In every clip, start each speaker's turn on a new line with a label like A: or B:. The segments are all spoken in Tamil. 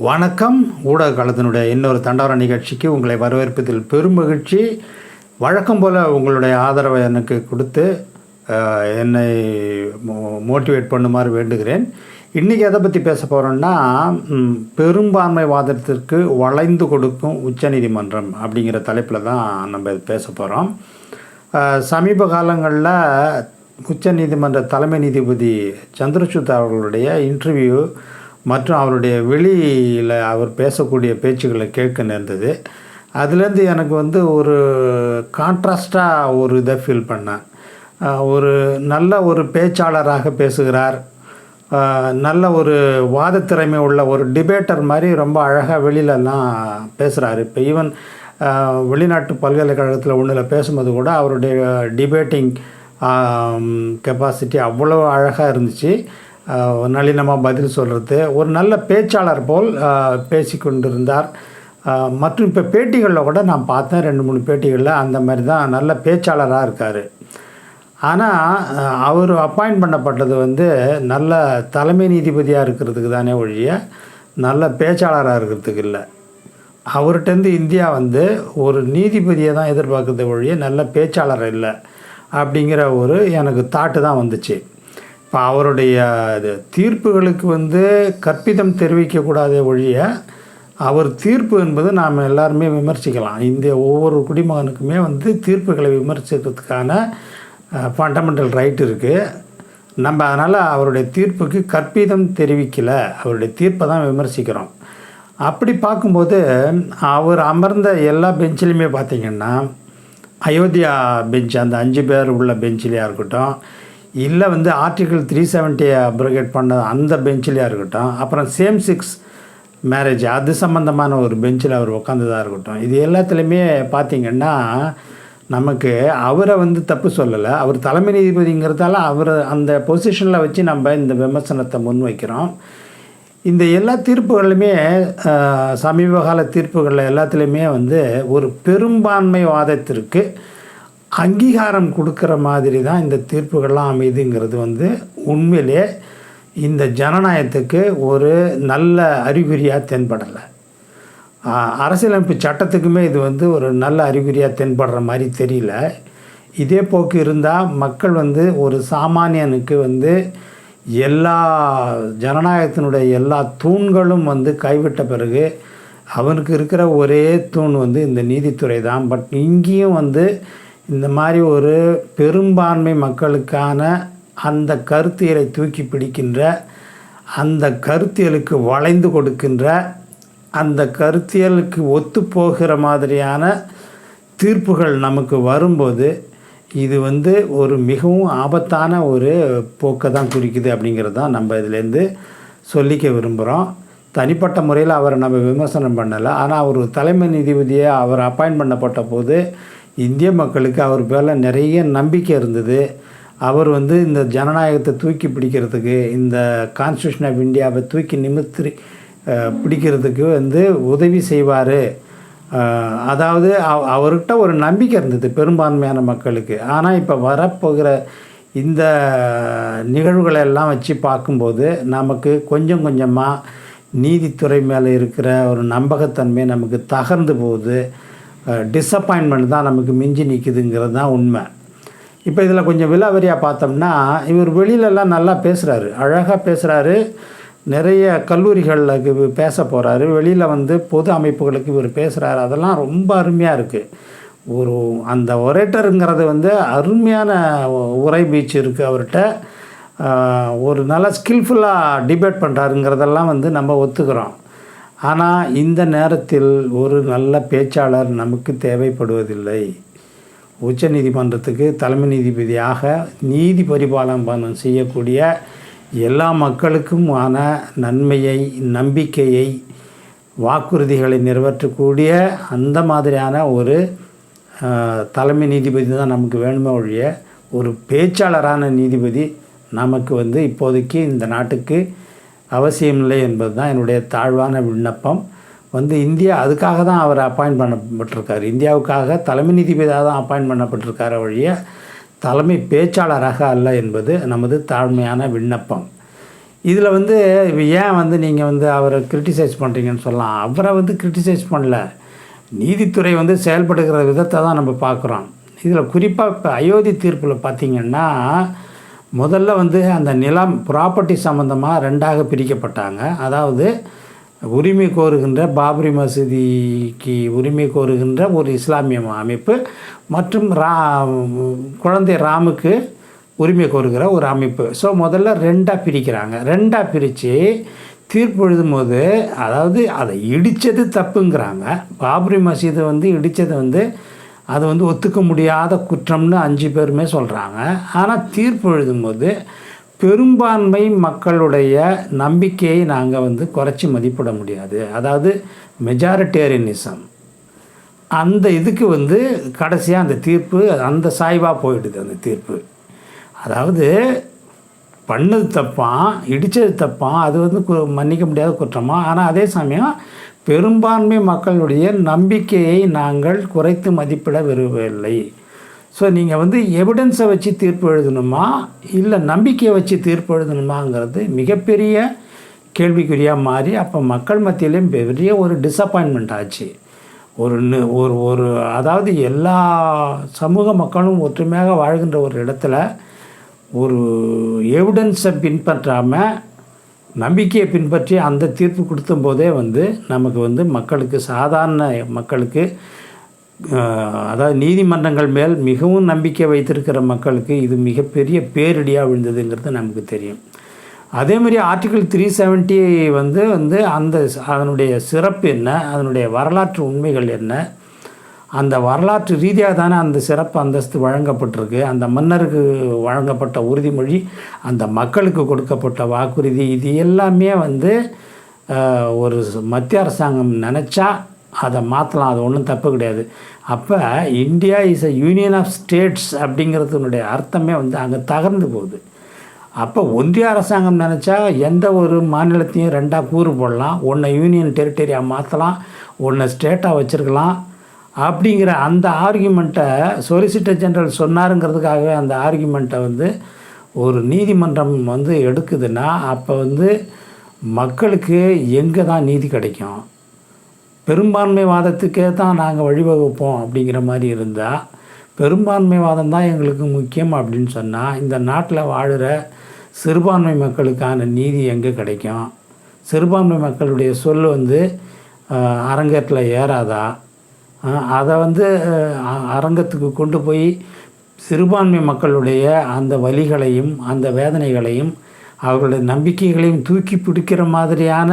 A: வணக்கம். ஊடக காலத்தினுடைய இன்னொரு தண்டவர நிகழ்ச்சிக்கு உங்களை வரவேற்பதில் பெரும் மகிழ்ச்சி. வழக்கம் போல் உங்களுடைய ஆதரவை எனக்கு கொடுத்து என்னை மோட்டிவேட் பண்ணுமாறு வேண்டுகிறேன். இன்றைக்கி எதை பற்றி பேச போகிறோன்னா பெரும்பான்மைவாதத்திற்கு பெரும்பான்மை வாதத்திற்கு வளைந்து கொடுக்கும் உச்சநீதிமன்றம் அப்படிங்கிற தலைப்பில் தான் நம்ம பேச போகிறோம் சமீப காலங்களில் உச்சநீதிமன்ற தலைமை நீதிபதி சந்திரசூத் அவர்களுடைய இன்டர்வியூ மற்றும் அவருடைய வெளியில் அவர் பேசக்கூடிய பேச்சுக்களை கேட்க நேர்ந்தது. அதுலேருந்து எனக்கு வந்து ஒரு கான்ட்ராஸ்டாக ஒரு இதை ஃபீல் பண்ணேன். ஒரு நல்ல ஒரு பேச்சாளராக பேசுகிறார். நல்ல ஒரு வாதத்திறமை உள்ள ஒரு டிபேட்டர் மாதிரி ரொம்ப அழகாக வெளியிலலாம் பேசுகிறார் இப்போ ஈவன் வெளிநாட்டு பல்கலைக்கழகத்தில் ஒன்றில் பேசும்போது கூட அவருடைய டிபேட்டிங் கெப்பாசிட்டி அவ்வளோ அழகாக இருந்துச்சு. நளினமாக பதில் சொல்கிறது ஒரு நல்ல பேச்சாளர் போல் பேசி கொண்டிருந்தார் மற்றும் இப்போ பேட்டிகளில் கூட நான் பார்த்தேன் ரெண்டு மூணு பேட்டிகளில் அந்த மாதிரி தான் நல்ல பேச்சாளராக இருக்கார். ஆனால் அவர் அப்பாயிண்ட் பண்ணப்பட்டது வந்து நல்ல தலைமை நீதிபதியாக இருக்கிறதுக்கு தானே ஒழிய நல்ல பேச்சாளராக இருக்கிறதுக்கு இல்லை. அவர்கிட்டருந்து இந்தியா வந்து ஒரு நீதிபதியை தான் எதிர்பார்க்குறது ஒழிய நல்ல பேச்சாளர் இல்லை அப்படிங்கிற ஒரு எனக்கு தாட்டு தான் வந்துச்சு. அவருடைய தீர்ப்புகளுக்கு வந்து கற்பிதம் தெரிவிக்கக்கூடாத ஒழிய அவர் தீர்ப்பு என்பது நாம் எல்லாருமே விமர்சிக்கலாம். இந்திய ஒவ்வொரு குடிமகனுக்குமே வந்து தீர்ப்புகளை விமர்சிக்கிறதுக்கான ஃபண்டமெண்டல் ரைட் இருக்குது நம்ம அதனால் அவருடைய தீர்ப்புக்கு கற்பிதம் தெரிவிக்கலை. அவருடைய தீர்ப்பை தான் விமர்சிக்கிறோம். அப்படி பார்க்கும்போது அவர் அமர்ந்த எல்லா பெஞ்சிலையுமே பார்த்திங்கன்னா அயோத்தியா பெஞ்ச் அந்த அஞ்சு பேர் உள்ள பெஞ்சிலையாக இருக்கட்டும் இல்லை வந்து ஆர்டிகிள் த்ரீ செவன்ட்டியை அப்ரிகேட் பண்ண அந்த பெஞ்சிலையாக இருக்கட்டும் அப்புறம் சேம் சிக்ஸ் மேரேஜ் அது சம்மந்தமான ஒரு பெஞ்சில் அவர் உட்காந்ததாக இருக்கட்டும் இது எல்லாத்துலேயுமே பார்த்திங்கன்னா நமக்கு அவரை வந்து தப்பு சொல்லலை. அவர் தலைமை நீதிபதிங்கிறதால அவர் அந்த பொசிஷனில் வச்சு நம்ம இந்த விமர்சனத்தை முன்வைக்கிறோம். இந்த எல்லா தீர்ப்புகளுமே சமீபகால தீர்ப்புகளில் எல்லாத்துலேயுமே வந்து ஒரு பெரும்பான்மை வாதத்திற்கு அங்கீகாரம் கொடுக்குற மாதிரி தான் இந்த தீர்ப்புகள்லாம் அமைதுங்கிறது வந்து உண்மையிலே இந்த ஜனநாயகத்துக்கு ஒரு நல்ல அறிகுறியாக தென்படலை. அரசியலமைப்பு சட்டத்துக்குமே இது வந்து ஒரு நல்ல அறிகுறியாக தென்படுற மாதிரி தெரியல. இதே போக்கு இருந்தால் மக்கள் வந்து ஒரு சாமானியனுக்கு வந்து எல்லா ஜனநாயகத்தினுடைய எல்லா தூண்களும் வந்து கைவிட்ட பிறகு அவனுக்கு இருக்கிற ஒரே தூண் வந்து இந்த நீதித்துறை தான். பட் இங்கேயும் வந்து இந்த மாதிரி ஒரு பெரும்பான்மை மக்களுக்கான அந்த கருத்தியலை தூக்கி பிடிக்கின்ற அந்த கருத்தியலுக்கு வளைந்து கொடுக்கின்ற அந்த கருத்தியலுக்கு ஒத்துப்போகிற மாதிரியான தீர்ப்புகள் நமக்கு வரும்போது இது வந்து ஒரு மிகவும் ஆபத்தான ஒரு போக்கை தான் குறிக்குது அப்படிங்கிறது தான் நம்ம இதுலேருந்து சொல்லிக்க விரும்புகிறோம். தனிப்பட்ட முறையில் அவரை நம்ம விமர்சனம் பண்ணலை. ஆனால் அவர் தலைமை நீதிபதியை அவர் அப்பாயின்ட் பண்ணப்பட்ட போது இந்திய மக்களுக்கு அவர் மேலே நிறைய நம்பிக்கை இருந்தது. அவர் வந்து இந்த ஜனநாயகத்தை தூக்கி பிடிக்கிறதுக்கு இந்த கான்ஸ்டியூஷன் ஆஃப் இந்தியாவை தூக்கி நிமித்திரி பிடிக்கிறதுக்கு வந்து உதவி செய்வார். அதாவது அவ- அவர்கிட்ட ஒரு நம்பிக்கை இருந்தது பெரும்பான்மையான மக்களுக்கு. ஆனால் இப்போ வரப்போகிற இந்த நிகழ்வுகளை எல்லாம் வச்சு பார்க்கும்போது நமக்கு கொஞ்சம் கொஞ்சமாக நீதித்துறை மேலே இருக்கிற ஒரு நம்பகத்தன்மை நமக்கு தகர்ந்து போகுது. டிஸப்பாயின்மெண்ட் தான் நமக்கு மிஞ்சி நிற்குதுங்கிறது தான் உண்மை. இப்போ இதில் கொஞ்சம் விலாவரியாக பார்த்தோம்னா இவர் வெளியிலலாம் நல்லா பேசுகிறாரு அழகாக பேசுகிறாரு நிறைய கல்லூரிகளில் பேச போகிறாரு வெளியில் வந்து பொது அமைப்புகளுக்கு இவர் பேசுகிறாரு அதெல்லாம் ரொம்ப அருமையாக இருக்குது ஒரு அந்த ஒரேட்டருங்கிறது வந்து அருமையான உரை பீச் இருக்குது அவர்கிட்ட ஒரு நல்ல ஸ்கில்ஃபுல்லாக டிபேட் பண்ணுறாருங்கிறதெல்லாம் வந்து நம்ம ஒத்துக்கிறோம். ஆனால் இந்த நேரத்தில் ஒரு நல்ல பேச்சாளர் நமக்கு தேவைப்படுவதில்லை. உச்ச நீதிமன்றத்துக்கு தலைமை நீதிபதியாக நீதி பரிபாலனம் செய்யக்கூடிய எல்லா மக்களுக்குமான நன்மையை நம்பிக்கையை வாக்குறுதிகளை நிறைவேற்றக்கூடிய அந்த மாதிரியான ஒரு தலைமை நீதிபதி தான் நமக்கு வேணுமே ஒழிய ஒரு பேச்சாளரான நீதிபதி நமக்கு வந்து இப்போதைக்கு இந்த நாட்டுக்கு அவசியமில்லை என்பது தான் என்னுடைய தாழ்வான விண்ணப்பம். வந்து இந்தியா அதுக்காக தான் அவர் அப்பாயிண்ட் பண்ணப்பட்டிருக்கார். இந்தியாவுக்காக தலைமை நீதிபதியாக தான் அப்பாயிண்ட் பண்ணப்பட்டிருக்கார வழிய தலைமை பேச்சாளராக அல்ல என்பது நமது தாழ்மையான விண்ணப்பம். இதில் வந்து ஏன் வந்து நீங்கள் வந்து அவரை கிரிட்டிசைஸ் பண்ணுறீங்கன்னு சொல்லலாம். அவரை வந்து கிரிட்டிசைஸ் பண்ணல. நீதித்துறை வந்து செயல்படுகிற விதத்தை தான் நம்ம பார்க்குறோம். இதில் குறிப்பாக இப்போ அயோத்தி தீர்ப்பில் பார்த்திங்கன்னா முதல்ல வந்து அந்த நிலம் ப்ராப்பர்ட்டி சம்மந்தமாக ரெண்டாக பிரிக்கப்பட்டாங்க. அதாவது உரிமை கோருகின்ற பாபரி மசூதிக்கு உரிமை கோருகின்ற ஒரு இஸ்லாமிய அமைப்பு மற்றும் ரா குழந்தை ராமுக்கு உரிமை கோருகிற ஒரு அமைப்பு. ஸோ முதல்ல ரெண்டாக பிரிக்கிறாங்க. ரெண்டாக பிரித்து தீர்ப்பு எழுதும்போது அதாவது அதை இடித்தது தப்புங்கிறாங்க. பாபரி மசீதை வந்து இடித்தது வந்து அது வந்து ஒத்துக்க முடியாத குற்றம்னு அஞ்சு பேருமே சொல்கிறாங்க ஆனால் தீர்ப்பு எழுதும்போது பெரும்பான்மை மக்களுடைய நம்பிக்கையை நாங்கள் வந்து குறைச்சி மதிப்பிட முடியாது. அதாவது மெஜாரிட்டேரியனிசம் அந்த இதுக்கு வந்து கடைசியாக அந்த தீர்ப்பு அந்த சாய்வாக போயிடுது அந்த தீர்ப்பு. அதாவது பண்ணது தப்பான் இடித்தது தப்பான் அது வந்து கு- மன்னிக்க முடியாத குற்றமா? ஆனால் அதே சமயம் பெரும்பான்மை மக்களுடைய நம்பிக்கையை நாங்கள் குறைத்து மதிப்பிட விரும்பவில்லை. ஸோ நீங்கள் வந்து எவிடன்ஸை வச்சு தீர்ப்பு எழுதணுமா? இல்லை நம்பிக்கையை வச்சு தீர்ப்பு எழுதணுமாங்கிறது மிகப்பெரிய கேள்விக்குறியாக மாறி அப்போ மக்கள் மத்தியிலையும் பெரிய ஒரு டிசப்பாயின்மெண்ட் ஆச்சு. ஒரு ஒரு ஒரு அதாவது எல்லா சமூக மக்களும் ஒற்றுமையாக வாழ்கின்ற ஒரு இடத்துல ஒரு எவிடன்ஸை பின்பற்றாமல் நம்பிக்கையை பின்பற்றி அந்த தீர்ப்பு கொடுத்தும் போதே வந்து நமக்கு வந்து மக்களுக்கு சாதாரண மக்களுக்கு அதாவது நீதிமன்றங்கள் மேல் மிகவும் நம்பிக்கை வைத்திருக்கிற மக்களுக்கு இது மிகப்பெரிய பேரிடியாக விழுந்ததுங்கிறது நமக்கு தெரியும். அதே மாதிரி ஆர்டிகிள் த்ரீ செவன்ட்டி வந்து வந்து அந்த அதனுடைய சிறப்பு என்ன அதனுடைய வரலாற்று உண்மைகள் என்ன அந்த வரலாற்று ரீதியாக தானே அந்த சிறப்பு அந்தஸ்து வழங்கப்பட்டிருக்கு. அந்த மன்னருக்கு வழங்கப்பட்ட உறுதிமொழி அந்த மக்களுக்கு கொடுக்கப்பட்ட வாக்குறுதி இது எல்லாமே வந்து ஒரு மத்திய அரசாங்கம் நினச்சா அதை மாற்றலாம் அது ஒன்றும் தப்பு கிடையாது. அப்போ India is a union of states அப்படிங்கிறதுனுடைய அர்த்தமே வந்து அங்கே தகர்ந்து போகுது. அப்போ ஒன்றிய அரசாங்கம் நினச்சா எந்த ஒரு மாநிலத்தையும் ரெண்டாக கூறு போடலாம். ஒன்றை யூனியன் டெரிட்டரியாக மாற்றலாம் ஒன்றை ஸ்டேட்டாக வச்சுருக்கலாம். அப்படிங்கிற அந்த ஆர்கியூமெண்ட்டை சொலிசிட்டர் ஜெனரல் சொன்னாருங்கிறதுக்காகவே அந்த ஆர்கியூமெண்ட்டை வந்து ஒரு நீதிமன்றம் வந்து எடுக்குதுன்னா அப்போ வந்து மக்களுக்கு எங்கே தான் நீதி கிடைக்கும்? பெரும்பான்மை வாதத்துக்கே தான் நாங்கள் வழிவகுப்போம் அப்படிங்கிற மாதிரி இருந்தால் பெரும்பான்மை வாதம் தான் எங்களுக்கு முக்கியம் அப்படின்னு சொன்னால் இந்த நாட்டில் வாழ்கிற சிறுபான்மை மக்களுக்கான நீதி எங்கே கிடைக்கும்? சிறுபான்மை மக்களுடைய சொல் வந்து அரங்கத்தில் ஏறாதா? அதை வந்து அரங்கத்துக்கு கொண்டு போய் சிறுபான்மை மக்களுடைய அந்த வழிகளையும் அந்த வேதனைகளையும் அவர்களுடைய நம்பிக்கைகளையும் தூக்கி பிடிக்கிற மாதிரியான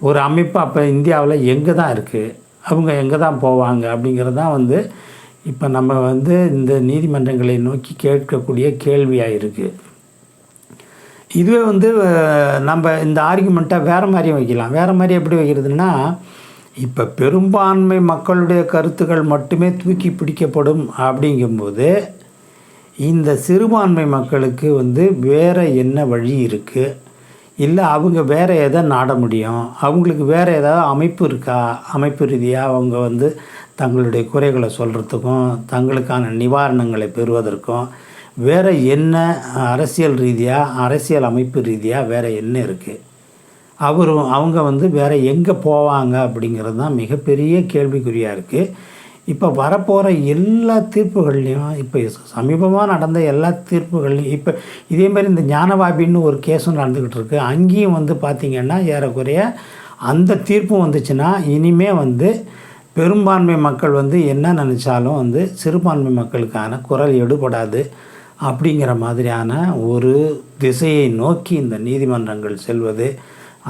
A: ஒரு அமைப்பு அப்போ இந்தியாவில் எங்கே தான் இருக்குது அவங்க எங்கே தான் போவாங்க? அப்படிங்கிறது தான் வந்து இப்போ நம்ம வந்து இந்த நீதிமன்றங்களை நோக்கி கேட்கக்கூடிய கேள்வியாக இருக்குது இதுவே வந்து நம்ம இந்த ஆர்குமெண்ட்டை வேறு மாதிரியும் வைக்கலாம். வேறு மாதிரி எப்படி வைக்கிறதுன்னா இப்போ பெரும்பான்மை மக்களுடைய கருத்துக்கள் மட்டுமே தூக்கி பிடிக்கப்படும் அப்படிங்கும்போது இந்த சிறுபான்மை மக்களுக்கு வந்து வேறு என்ன வழி இருக்குது இல்லை அவங்க வேறு எதை நாட முடியும்? அவங்களுக்கு வேறு ஏதாவது அமைப்பு இருக்கா? அமைப்பு ரீதியாக அவங்க வந்து தங்களுடைய குறைகளை சொல்கிறதுக்கும் தங்களுக்கான நிவாரணங்களை பெறுவதற்கும் வேறு என்ன அரசியல் ரீதியாக அரசியல் அமைப்பு ரீதியாக வேறு என்ன இருக்குது அவரும் அவங்க வந்து வேறு எங்கே போவாங்க அப்படிங்கிறது தான் மிகப்பெரிய கேள்விக்குறியாக இருக்குது இப்போ வரப்போகிற எல்லா தீர்ப்புகள்லையும் இப்போ சமீபமாக நடந்த எல்லா தீர்ப்புகள்லையும் இப்போ இதே மாதிரி இந்த ஞானவாபின்னு ஒரு கேஸும் நடந்துக்கிட்டு இருக்குது அங்கேயும் வந்து பார்த்திங்கன்னா ஏறக்குறைய அந்த தீர்ப்பும் வந்துச்சுன்னா இனிமே வந்து பெரும்பான்மை மக்கள் வந்து என்ன நினச்சாலும் வந்து சிறுபான்மை மக்களுக்கான குரல் எடுபடாது அப்படிங்கிற மாதிரியான ஒரு திசையை நோக்கி இந்த நீதிமன்றங்கள் செல்வது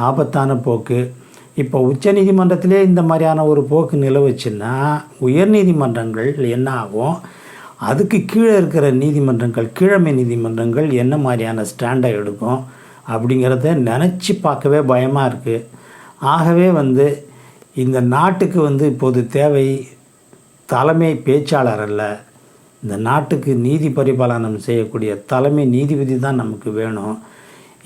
A: ஆபத்தான போக்கு. இப்போ உச்ச நீதிமன்றத்திலே இந்த மாதிரியான ஒரு போக்கு நிலவுச்சுன்னா உயர் நீதிமன்றங்கள் என்ன ஆகும்? அதுக்கு கீழே இருக்கிற நீதிமன்றங்கள் கீழமை நீதிமன்றங்கள் என்ன மாதிரியான ஸ்டாண்டை எடுக்கும்? அப்படிங்கிறத நினச்சி பார்க்கவே பயமாக இருக்குது ஆகவே வந்து இந்த நாட்டுக்கு வந்து இப்போது தேவை தலைமை பேச்சாளர் அல்ல. இந்த நாட்டுக்கு நீதி பரிபாலனம் செய்யக்கூடிய தலைமை நீதிபதி தான் நமக்கு வேணும்.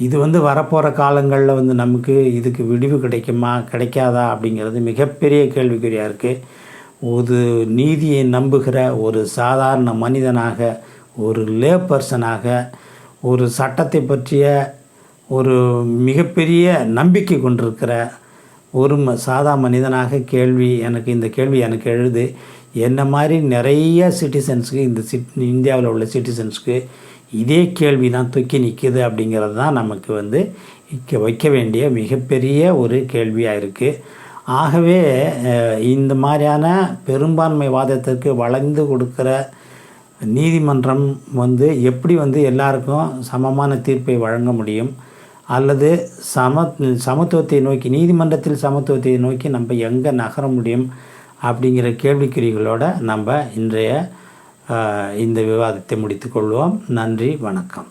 A: இது வந்து வரப்போகிற காலங்களில் வந்து நமக்கு இதுக்கு விடிவு கிடைக்குமா கிடைக்காதா அப்படிங்கிறது மிகப்பெரிய கேள்விக்குறியாக இருக்குது ஒரு நீதியை நம்புகிற ஒரு சாதாரண மனிதனாக ஒரு லே பர்சனாக ஒரு சட்டத்தை பற்றிய ஒரு மிகப்பெரிய நம்பிக்கை கொண்டிருக்கிற ஒரு ம சாதா மனிதனாக கேள்வி எனக்கு இந்த கேள்வி எனக்கு எழுது. என்ன மாதிரி நிறைய சிட்டிசன்ஸுக்கு இந்த சிட் இந்தியாவில் உள்ள சிட்டிசன்ஸுக்கு இதே கேள்வி தான் தூக்கி நிற்கிது அப்படிங்கிறது தான் நமக்கு வந்து இக்க வைக்க வேண்டிய மிகப்பெரிய ஒரு கேள்வியாக இருக்குது ஆகவே இந்த மாதிரியான பெரும்பான்மை வாதத்திற்கு வளைந்து கொடுக்குற நீதிமன்றம் வந்து எப்படி வந்து எல்லாருக்கும் சமமான தீர்ப்பை வழங்க முடியும்? அல்லது சம சமத்துவத்தை நோக்கி நீதிமன்றத்தில் சமத்துவத்தை நோக்கி நம்ம எங்கே நகர முடியும்? அப்படிங்கிற கேள்விக்குறிகளோடு நம்ம இன்றைய இந்த விவாதத்தை முடித்துக்கொள்வோம் நன்றி வணக்கம்.